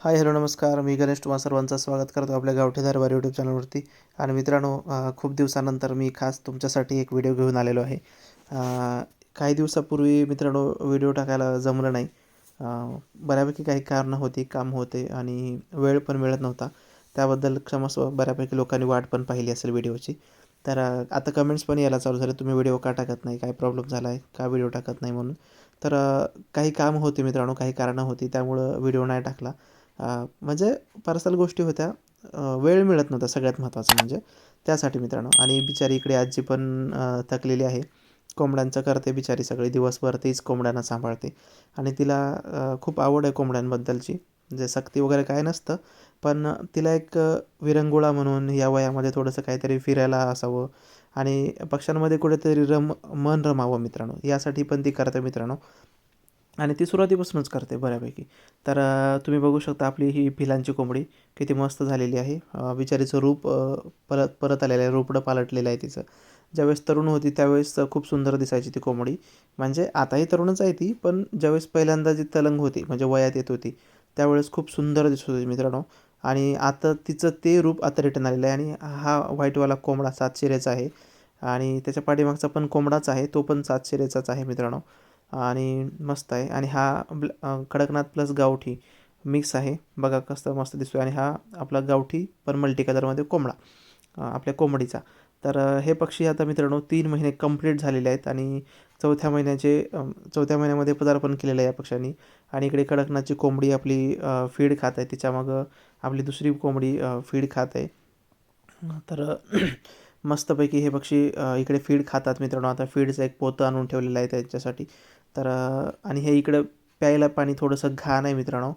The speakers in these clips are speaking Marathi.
हाय हॅलो नमस्कार. मी गणेश तुम्हा सर्वांचं स्वागत करतो आपल्या गावठी दरबार यूट्यूब चॅनलवरती आणि मित्रांनो खूप दिवसानंतर मी खास तुमच्यासाठी एक व्हिडिओ घेऊन आलेलो आहे. काही दिवसापूर्वी मित्रांनो व्हिडिओ टाकायला जमलं नाही. बऱ्यापैकी काही कारणं होती काम होते आणि वेळ पण मिळत नव्हता. त्याबद्दल क्षमस्व बऱ्यापैकी लोकांनी वाट पण पाहिली असेल व्हिडिओची तर आता कमेंट्स पण यायला चालू झाले. तुम्ही व्हिडिओ का टाकत नाही? काय प्रॉब्लेम झाला आहे का व्हिडिओ टाकत नाही म्हणून? तर काही काम होते मित्रांनो काही कारणं होती. त्यामुळं व्हिडिओ नाही टाकला. म्हणजे पर्सनल गोष्टी होत्या. वेळ मिळत नव्हता सगळ्यात महत्त्वाचं म्हणजे त्यासाठी मित्रांनो. आणि बिचारी इकडे आजी पण थकलेली आहे. कोंबड्यांचं करते बिचारी सगळी. दिवसभर तीच कोंबड्यांना सांभाळते. आणि तिला खूप आवड आहे कोंबड्यांबद्दलची. म्हणजे सक्ती वगैरे काय नसतं. पण तिला एक विरंगुळा म्हणून या वयामध्ये थोडंसं काहीतरी फिरायला असावं. आणि पक्ष्यांमध्ये कुठेतरी रम मन रमावं मित्रांनो. यासाठी पण ती करते मित्रांनो. आणि ती सुरुवातीपासूनच करते बऱ्यापैकी. तर तुम्ही बघू शकता आपली ही भिलांची कोंबडी किती मस्त झालेली आहे. बिचारीचं रूप परत परत आलेलं आहे. रूपडं पालटलेलं आहे तिचं. ज्यावेळेस तरुण होती त्यावेळेस खूप सुंदर दिसायची ती कोंबडी. म्हणजे आताही तरुणच आहे ती पण ज्यावेळेस पहिल्यांदा जी तलंग होती म्हणजे वयात येत होती त्यावेळेस खूप सुंदर दिसत होती मित्रांनो. आणि आता तिचं ते रूप आता रिटर्न आलेलं आहे आणि हा व्हाईटवाला कोंबडा सात शिरेचा आहे. आणि त्याच्या पाठीमागचा पण कोंबडाच आहे तो पण सात शिरेचाच आहे मित्रांनो. आणि मस्त आहे. आणि हा ब्ल कडकनाथ प्लस गावठी मिक्स आहे. बघा कसं मस्त दिसतो आणि हा आपला गावठी पण मल्टी कलरमध्ये कोंबडा आपल्या कोंबडीचा. तर हे पक्षी आता मित्रांनो तीन महिने कंप्लीट झालेले आहेत आणि चौथ्या महिन्याचे चौथ्या महिन्यामध्ये पदार्पण केलेलं आहे या पक्ष्यांनी. आणि इकडे कडकनाथची कोंबडी आपली फीड खात आहे. तिच्यामागं आपली दुसरी कोंबडी फीड खात आहे. तर मस्तपैकी हे पक्षी इकडे फीड खातात मित्रांनो. आता फीडचं एक पोतं आणून ठेवलेलं आहे त्यांच्यासाठी. तर आणि हे इकडं प्यायला पाणी थोडंसं घाण आहे मित्रांनो.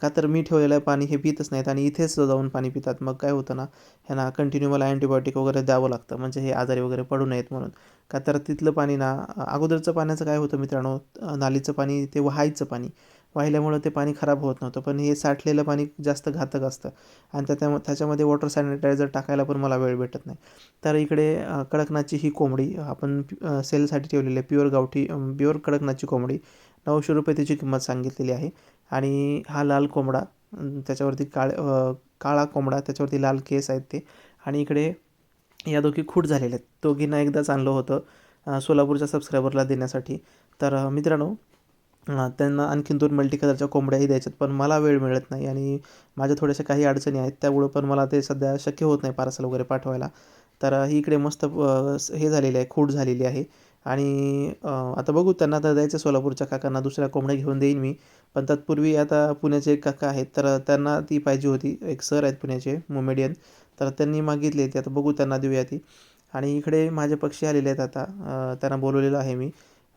का तर मी ठेवलेलं आहे पाणी हे पितच नाहीत आणि इथेच जाऊन पाणी पितात. मग काय होतं ना ह्यांना कंटिन्यू मला अँटीबायोटिक वगैरे द्यावं लागतं. म्हणजे हे आजारी वगैरे पडू नयेत म्हणून. का तर तिथलं पाणी ना अगोदरचं पाण्याचं काय होतं मित्रांनो नालीचं पाणी ते वाहायचं पाणी. वाहिल्यामुळं ते पाणी खराब होत नव्हतं. पण हे साठलेलं पाणी जास्त घातक असतं. आणि त्याच्या त्याच्यामध्ये वॉटर सॅनिटायझर टाकायला पण मला वेळ भेटत नाही. तर इकडे कडकनाथची ही कोंबडी आपण सेलसाठी ठेवलेली आहे. प्युअर गावठी प्युअर कडकनाथची कोंबडी. नऊशे रुपये त्याची किंमत सांगितलेली आहे. आणि हा लाल कोंबडा त्याच्यावरती काळ काळा कोंबडा त्याच्यावरती लाल केस आहेत ते. आणि इकडे या दोघी खूट झालेल्या आहेत. दोघींना एकदाच आणलं होतं सोलापूरच्या सबस्क्रायबरला देण्यासाठी. तर मित्रांनो त्यांना आणखीन दोन मल्टी कलरच्या कोंबड्याही द्यायच्यात पण मला वेळ मिळत नाही आणि माझ्या थोड्याशा काही अडचणी आहेत त्यामुळं पण मला ते सध्या शक्य होत नाही पार्सल वगैरे पाठवायला. तर ही इकडे मस्त हे झालेली आहे खूट झालेली आहे. आणि आता बघू त्यांना तर द्यायचं सोलापूरच्या काकांना दुसऱ्या कोंबड्या घेऊन देईन मी. पण तत्पूर्वी आता पुण्याचे एक काका आहेत तर त्यांना ती पाहिजे होती. एक सर आहेत पुण्याचे मोमेडियन. तर त्यांनी मागितली ती आता बघू त्यांना देऊया ती. आणि इकडे माझे पक्षी आलेले आहेत आता त्यांना बोलवलेलं आहे मी.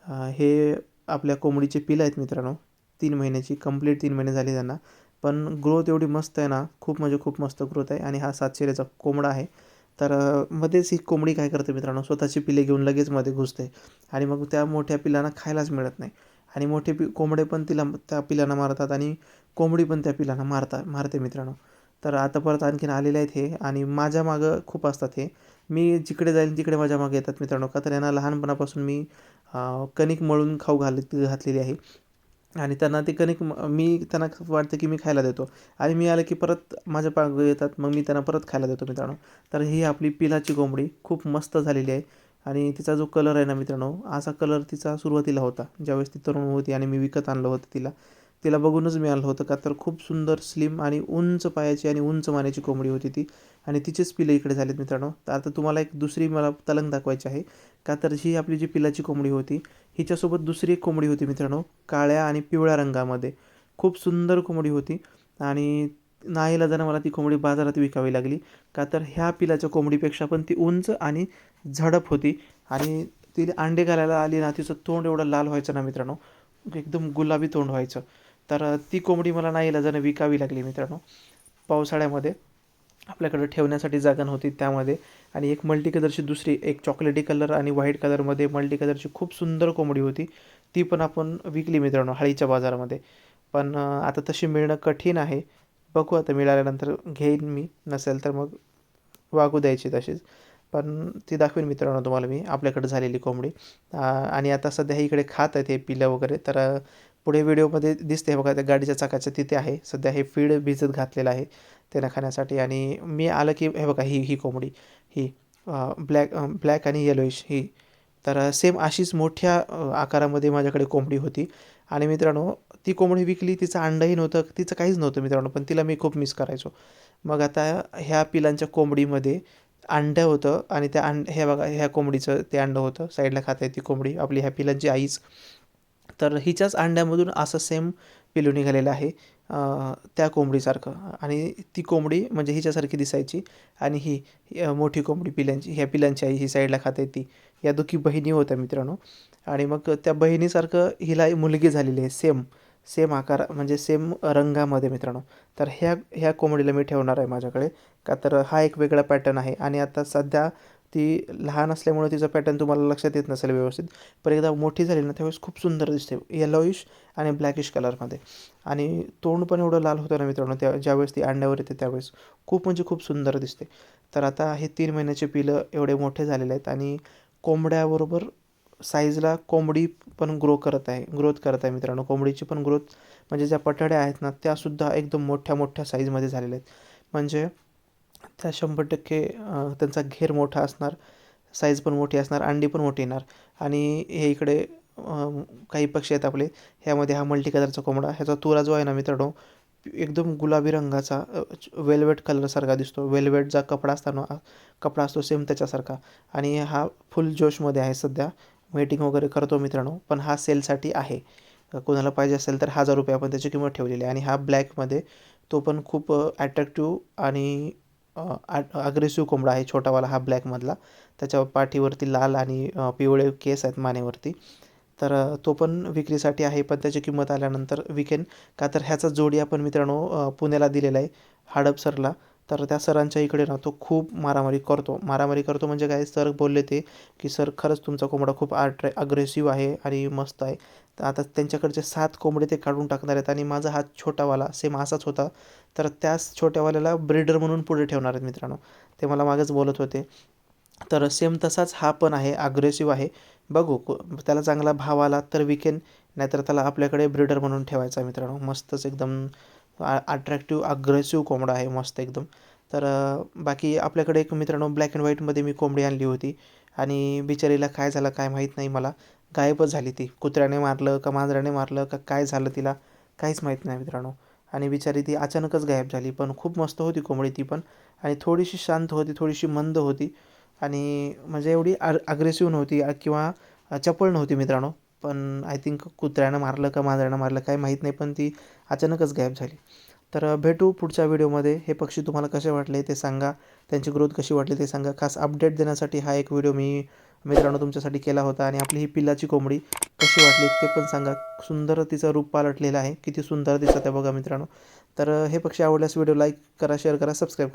हे आपल्या कोंबडीचे पिलं आहेत मित्रांनो. तीन महिन्याची कंप्लीट तीन महिने झाले त्यांना. पण ग्रोथ एवढी मस्त आहे ना खूप म्हणजे खूप मस्त ग्रोथ आहे. आणि हा सातशेऱ्याचा कोंबडा आहे. तर मध्येच ही कोंबडी काय करते मित्रांनो स्वतःची पिले घेऊन लगेच मध्ये घुसते. आणि मग त्या मोठ्या पिलांना खायलाच मिळत नाही. आणि मोठे पि कोंबडे पण तिला त्या पिलांना मारतात आणि कोंबडी पण त्या पिलांना मारता मारते मित्रांनो. तर आता परत आणखीन आलेले आहेत हे आणि माझ्या मागं खूप असतात हे. मी जिकडे जाईल तिकडे माझ्या मागे येतात मित्रांनो. का तर यांना लहानपणापासून मी कणिक मळून खाऊ घाल घातलेली आहे. आणि त्यांना ते कणिक म- मी त्यांना वाटतं की मी खायला देतो. आणि मी आलं की परत माझ्या पाग येतात मग मी त्यांना परत खायला देतो मित्रांनो. तर ही आपली पिलाची कोंबडी खूप मस्त झालेली आहे. आणि तिचा जो कलर आहे ना मित्रांनो असा कलर तिचा सुरुवातीला होता. ज्यावेळेस ती तरुण होती आणि मी विकत आणलं होतं तिला. तिला बघूनच मिळालं होतं का? तर खूप सुंदर स्लिम आणि उंच पायाची आणि उंच मानेची कोंबडी होती ती. आणि तिचेच पिलं इकडे झालेत मित्रांनो. तर आता तुम्हाला एक दुसरी मला तलंग दाखवायची आहे. का तर ही आपली जी पिलाची कोंबडी होती हिच्यासोबत दुसरी एक कोंबडी होती मित्रांनो काळ्या आणि पिवळ्या रंगामध्ये. खूप सुंदर कोंबडी होती आणि नाहीला जाणं मला ती कोंबडी बाजारात विकावी लागली. का तर ह्या पिलाच्या कोंबडीपेक्षा पण ती उंच आणि झडप होती आणि ती अंडे घालायला आली ना तिचं तोंड एवढं लाल व्हायचं ना मित्रांनो. एकदम गुलाबी तोंड व्हायचं. तर ती कोंबडी मला नाईलाजानं विकावी लागली मित्रांनो. पावसाळ्यामध्ये आपल्याकडे ठेवण्यासाठी जागा नव्हती त्यामध्ये. आणि एक मल्टी कलरची दुसरी एक चॉकलेटी कलर आणि व्हाईट कलरमध्ये मल्टी कलरची खूप सुंदर कोंबडी होती. ती पण आपण विकली मित्रांनो हळीच्या बाजारामध्ये. पण आता तशी मिळणं कठीण आहे. बघू आता मिळाल्यानंतर घेईन मी. नसेल तर मग वागू द्यायची तशीच. पण ती दाखवेन मित्रांनो तुम्हाला मी. आपल्याकडे झालेली कोंबडी. आणि आता सध्या इकडे खात आहेत हे पिलं वगैरे. तर पुढे व्हिडिओमध्ये दिसते बघा त्या गाडीच्या चाकाच्या तिथे आहे. सध्या हे फीड भिजत घातलेलं आहे त्यांना खाण्यासाठी आणि मी आलं की हे बघा ही ही कोंबडी ही ब्लॅक ब्लॅक आणि येलोइश ही. तर सेम अशीच मोठ्या आकारामध्ये माझ्याकडे कोंबडी होती. आणि मित्रांनो ती कोंबडी विकली तिचं अंडंही नव्हतं तिचं काहीच नव्हतं मित्रांनो पण तिला मी खूप मिस करायचो. मग आता ह्या पिलांच्या कोंबडीमध्ये अंडं होतं आणि त्या अंड हे बघा ह्या कोंबडीचं ते अंडं होतं. साईडला खाते ती कोंबडी आपली ह्या पिलांची आईच. तर हिच्याच अंड्यामधून असं सेम पिलू निघालेलं आहे त्या कोंबडीसारखं. आणि ती कोंबडी म्हणजे हिच्यासारखी दिसायची आणि ही मोठी कोंबडी पिलांची ह्या पिलांची आई ही साईडला खाते ती. या दुखी बहिणी होत्या मित्रांनो. आणि मग त्या बहिणीसारखं हिला मुलगी झालेली आहे सेम सेम आकार म्हणजे सेम रंगामध्ये मित्रांनो. तर ह्या ह्या कोंबडीला मी ठेवणार आहे माझ्याकडे. का तर हा एक वेगळा पॅटर्न आहे. आणि आता सध्या ती लहान असल्यामुळे तिचा पॅटर्न तुम्हाला लक्षात येत नसेल व्यवस्थित. पण एकदा मोठी झाली ना त्यावेळेस खूप सुंदर दिसते. येलोइश आणि ब्लॅकिश कलरमध्ये आणि तोंड पण एवढं लाल होतं ना मित्रांनो त्या ज्यावेळेस ती अंड्यावर येते त्यावेळेस. खूप म्हणजे खूप सुंदर दिसते. तर आता हे तीन महिन्याचे पिलं एवढे मोठे झालेले आहेत आणि कोंबड्याबरोबर साईजला कोंबडी पण ग्रो करत आहे ग्रोथ करत आहे मित्रांनो. कोंबडीची पण ग्रोथ म्हणजे ज्या पटाड्या आहेत ना त्यासुद्धा एकदम मोठ्या मोठ्या साईजमध्ये झालेल्या आहेत. म्हणजे त्या शंभर टक्के त्यांचा घेर मोठा असणार साईज पण मोठी असणार अंडी पण मोठी येणार. आणि हे इकडे काही पक्षी आहेत आपले ह्यामध्ये हा मल्टी कलरचा कोंबडा ह्याचा तुरा जो आहे ना मित्रांनो एकदम गुलाबी रंगाचा वेल्वेट कलरसारखा दिसतो. वेल्वेटचा कपडा असताना कपडा असतो सेम त्याच्यासारखा. आणि हा फुल जोशमध्ये आहे सध्या. वेटिंग वगैरे करतो मित्रांनो पण हा सेलसाठी आहे. कोणाला पाहिजे असेल तर हजार रुपये आपण त्याची किंमत ठेवलेली आहे. आणि हा ब्लॅकमध्ये तो पण खूप ॲट्रॅक्टिव्ह आणि अग्रेसिव्ह कोंबडा आहे छोटावाला हा ब्लॅकमधला. त्याच्या पाठीवरती लाल आणि पिवळे केस आहेत मानेवरती. तर तो पण विक्रीसाठी आहे पण त्याची किंमत आल्यानंतर विकेन. का तर ह्याचा जोडी आपण मित्रांनो पुण्याला दिलेला आहे हडपसरला. तर त्या सरांच्या इकडे ना तो खूप मारामारी करतो. मारामारी करतो म्हणजे काय? सर बोलले ते की सर खरंच तुमचा कोंबडा खूप आट्रे अग्रेसिव्ह आहे आणि मस्त आहे. तर आता त्यांच्याकडचे सात कोंबडे ते काढून टाकणार आहेत आणि माझा हा छोटावाला सेम असाच होता. तर त्याच छोट्यावाल्याला ब्रीडर म्हणून पुढे ठेवणार आहेत मित्रांनो. ते मला मागेच बोलत होते. तर सेम तसाच हा पण आहे अग्रेसिव्ह आहे. बघू को- त्याला चांगला भाव आला तर विकेन नाहीतर त्याला आपल्याकडे ब्रीडर म्हणून ठेवायचा मित्रांनो. मस्तच एकदम अट्रॅक्टिव्ह अग्रेसिव्ह कोंबडा आहे मस्त एकदम. तर बाकी आपल्याकडे एक मित्रांनो ब्लॅक अँड व्हाईटमध्ये मी कोंबडी आणली होती. आणि बिचारीला काय झालं काय माहीत नाही मला. गायबच झाली ती. कुत्र्याने मारलं का मांजराने मारलं का काय झालं तिला काहीच माहीत नाही मित्रांनो. आणि बिचारी ती अचानकच गायब झाली. पण खूप मस्त होती कोंबडी ती पण. आणि थोडीशी शांत होती थोडीशी मंद होती. आणि म्हणजे एवढी अग्रेसिव्ह नव्हती किंवा चपळ नव्हती मित्रांनो. पण आय थिंक कुत्र्यानं मारलं का मांजरानं मारलं काय माहीत नाही पण ती अचानकच गायब झाली. तर भेटू पुढच्या व्हिडिओमध्ये. हे पक्षी तुम्हाला कसे वाटले ते सांगा. त्यांची ग्रोथ कशी वाटली ते सांगा. खास अपडेट देण्यासाठी हा एक व्हिडिओ मी मित्रांनो तुमच्यासाठी केला होता. आणि आपली ही पिल्लाची कोंबडी कशी वाटली ते पण सांगा. सुंदर तिचं रूप पालटलेलं आहे. किती सुंदर दिसत आहे बघा मित्रांनो. तर हे पक्षी आवडल्यास व्हिडिओ लाईक करा शेअर करा सबस्क्राईब करा.